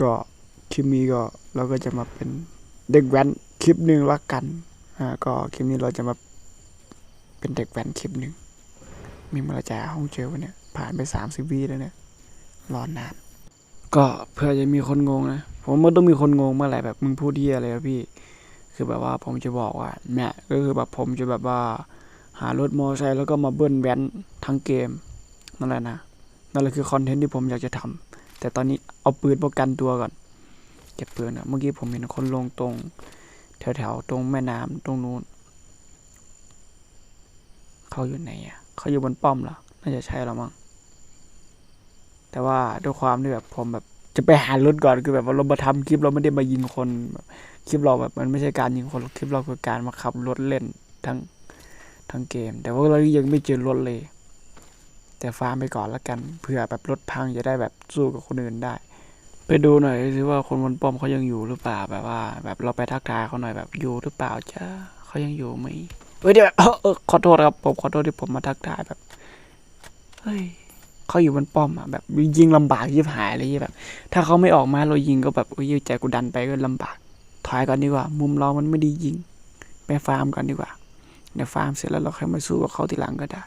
ก็คลิปนี้ก็เราก็จะมาเป็นเด็กแว้นคลิปหนึ่งละกันอ่าก็คลิปนี้เราจะมาเป็นเด็กแว้นคลิปหนึ่งมีมื่อไหรจะหาห้องเจอวะเนี่ยผ่านไปสามสิบวิแล้วเนี่ยรอนาน ก็เพื่อจะมีคนงงนะผมว่าต้องมีคนงงเมื่อไหร่แบบมึงพูดที่อะไรวะพี่ คือแบบว่าผมจะบอกว่าเนี่ยก็คือแบบผมจะแบบว่า หารถมอเตอร์ไซค์แล้วก็มาเบิ้ลแว้นทั้งเกมนั่นแหละนะนั่นแหละคือคอนเทนต์ที่ผมอยากจะทำ แต่ตอนนี้เอาปืนป้องกันตัวก่อน เก็บปืนอะเมื่อกี้ผมเห็นคนลงตรง แถวๆตรงแม่น้ำตรงนู้นเขาอยู่ไหนอะเขาอยู่บนป้อมเหรอน่าจะใช่แล้วมั้งแต่ว่าด้วยความที่แบบผมแบบจะไปหารถก่อนคือแบบว่าเรามาทำคลิปเราไม่ได้มายิงคนคลิปเราแบบมันไม่ใช่การยิงคนคลิปเราคือการมาขับรถเล่นทั้งทั้งเกม แต่ว่าเรายังไม่เจอรถเลย แต่ฟาร์มไปก่อนละกันเผื่อแบบรถพังจะได้แบบสู้กับคนอื่นได้ ไปดูหน่อยสิว่าคนบนป้อมเขายังอยู่หรือเปล่าแบบว่า แบบเราไปทักทายเขาหน่อยแบบอยู่หรือเปล่าจ้าเขายังอยู่ไหมเฮ้ยเดี๋ยวขอโทษครับผมขอโทษที่ผมมาทักทายแบบเฮ้ยเขาอยู่บนป้อมอะแบบยิงลำบากยิบหายเลยแบบ ถ้าเขาไม่ออกมาเรายิงก็แบบโอ้ยใจกูดันไปก็ลำบากถอยก่อนดีกว่า มุมเรามันไม่ดียิงไปฟาร์มก่อนดีกว่าเดี๋ยวฟาร์มเสร็จแล้วเราค่อยมาสู้กับเขาทีหลังก็ได้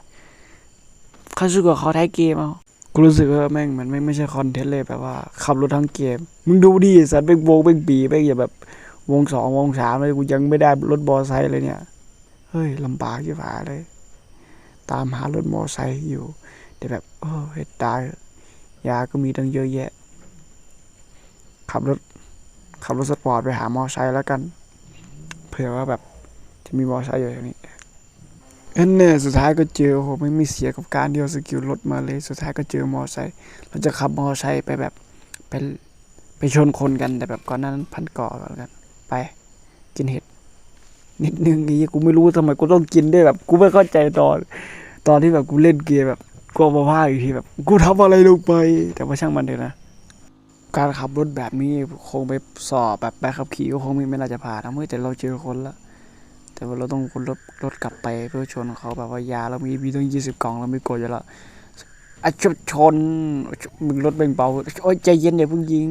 เขาสู้กับเขาท้ายเกมเอากูรู้สึกว่าแม่งมันไม่ไม่ใช่คอนเทนต์เลยแบบว่าขับรถทั้งเกม มึงดูดิสัตว์เบ่งวงเบ่งปีเบ่งอย่าแบบวงสองวงสามเลยกูยังไม่ได้รถบอไซค์เลยเนี่ย เฮ้ยลำบากที่ผาเลย ตามหารถมอไซค์อยู่ แต่แบบโอ้เห็ดตายยาก็มีตั้งเยอะแยะ ขับรถขับรถสปอร์ตไปหามอไซค์แล้วกัน เผื่อว่าแบบจะมีมอไซค์อยู่อย่างนี้ อ็นเนี่ยสุดท้ายก็เจอโหไม่มีเสียกับการเดียวสกิลรถมาเลย สุดท้ายก็เจอมอไซค์เราจะขับมอไซค์ไปแบบไปไปชนคนกันแต่แบบก่อนนั้นพันก่อก่อนกัน ไป กินเห็ด นิดนึงไอ้เหี้กูไม่รู้ทำไมกูต้องกินด้วยแบบ กูไม่เข้าใจตอน ตอนที่แบบกูเล่นเกมแบบกูเอามาพาอีกทีแบบ กูทำอะไรลงไป แต่ว่าช่างมันเถอะนะการขับรถแบบนี้คงไปสอบแบบใบขับขี่ก็คงไม่ไม่น่าจะผ่านนะเมื่อแต่เราเจอคนละ แต่ว่าเราต้องคนรถรถกลับไปเพื่อชนเขาแบบว่ายาเรามีมีต้องยี่สิบกล่องเราไม่กลัวอยู่แล้วอะชนชนมึงรถเบ่งเบาโอ้ยใจเย็นอย่าเพิ่งยิง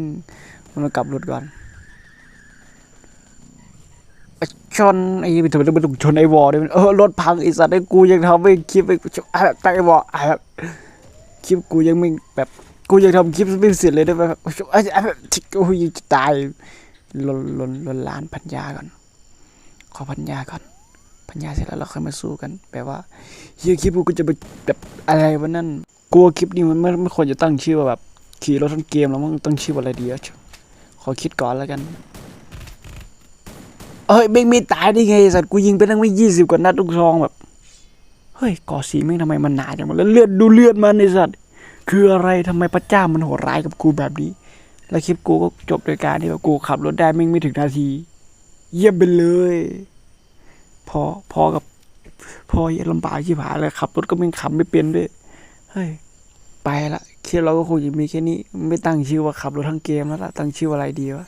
มันกลับรถก่อนอชนไอ้ทำไมต้องไปชนไอ้วอลด้วยเออรถพังไอ้สัตว์ไอ้กูยังทำไม่คลิปไอ้อะตั้งไอ้วอลอะแบบคลิปกูยังไม่แบบกูยังทำคลิปไม่เสร็จเลยได้ไหมแบบไอ้ไอ้แบบโอ้ยจะตายลนลนลนล้านพันยาก่อน อพันยาก่อน พันยาเสร็จแล้วเราค่อยมาสู้กันแปลว่าเฮียคลิปกูจะไปแบบอะไรวะนั่นกลัวคลิปนี้มันไม่ไม่ควรจะตั้งชื่อว่าแบบขี่รถทั้งเกมแล้วมันต้องชื่อว่าอะไรดีอะขอคิดก่อนแล้วกันเอ้ยเบงไม่ตายได้ไงสัตว์กูยิงไปตั้งไม่ยี่สิบกว่านัดลูกซองแบบเฮ้ยก่อสีแม่งทำไมมันหนาจังวะแล้วเลือดดูเลือดมันไอสัตว์คืออะไรทำไมพระเจ้ามันโหดร้ายกับกูแบบนี้ แล้วคลิปกูก็จบโดยการที่ว่ากูขับรถได้แม่งไม่ถึงนาที เยี่ยมไปเลยพอพอกับ พออย่ลำบากที่ผายเลยขับรถก็ไม่ขับไม่เป็นด้วยเฮ้ยไปละคิดเราก็คงจะมีแค่นี้ ไม่ตั้งชื่อว่าขับรถทั้งเกมแล้วล่ะตั้งชื่ออะไรดีวะ